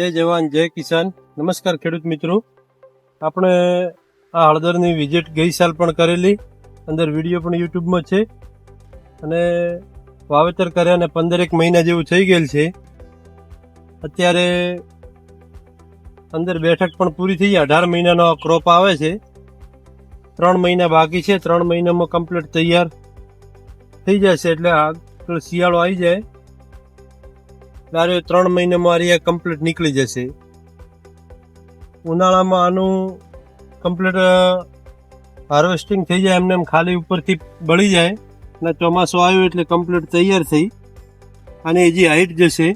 જય જવાન, જય કિસાન. નમસ્કાર ખેડૂત મિત્રો. આપણે આ હળદરની વિઝિટ ગઈ સાલ પણ કરેલી, અંદર વીડિયો પણ યુટ્યુબમાં છે. અને વાવેતર કર્યા અને પંદરેક મહિના જેવું થઈ ગયેલ છે. અત્યારે અંદર બેઠક પણ પૂરી થઈ, અઢાર મહિનાનો ક્રોપ આવે છે. ત્રણ મહિના બાકી છે, ત્રણ મહિનામાં કમ્પ્લીટ તૈયાર થઈ જશે, એટલે આગળ શિયાળો આવી જાય. ત્યારે ત્રણ મહિનામાં આ રહ્યા કમ્પ્લીટ નીકળી જશે. ઉનાળામાં આનું કમ્પ્લીટ હાર્વેસ્ટિંગ થઈ જાય એમને એમ ખાલી ઉપરથી બળી જાય. અને ચોમાસું આવ્યું એટલે કમ્પ્લીટ તૈયાર થઈ. અને હજી હાઈટ જશે.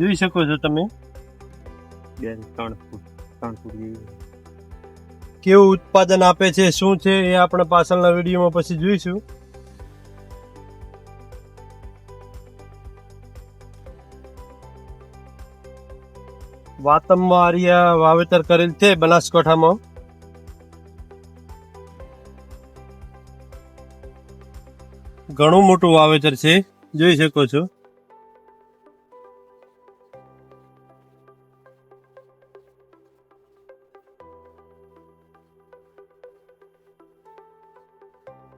જોઈ શકો છો તમે. બે ત્રણ ફૂટ ત્રણ ફૂટ કેવું ઉત્પાદન આપે છે શું છે એ આપણે પાછળના વિડીયોમાં પછી જોઈશું. વાતમમાં આર્યા વાવેતર કરેલ છે બનાસકાંઠામાં. ઘણું મોટું વાવેતર છે, જોઈ શકો છો.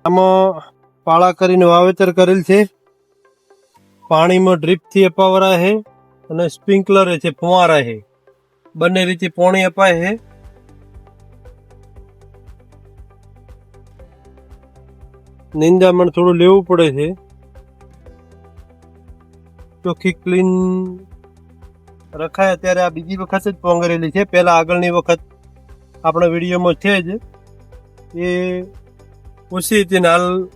આમાં પાળા કરીને વાવેતર કરેલ છે. પાણીમાં ડ્રીપથી અપાવરા છે અને સ્પ્રિંકલર છે ફુવારા છે બંને રીતે પોણી અપાય છે. નિંદામણ થોડું લેવું પડે છે. ચોખ્ખી ક્લીન રખાય ત્યારે આ બીજી વખત જ પોંગરેલી છે. પહેલાં આગળની વખત આપણા વિડીયોમાં છે જ. એ ઓછી રીતે ને હાલ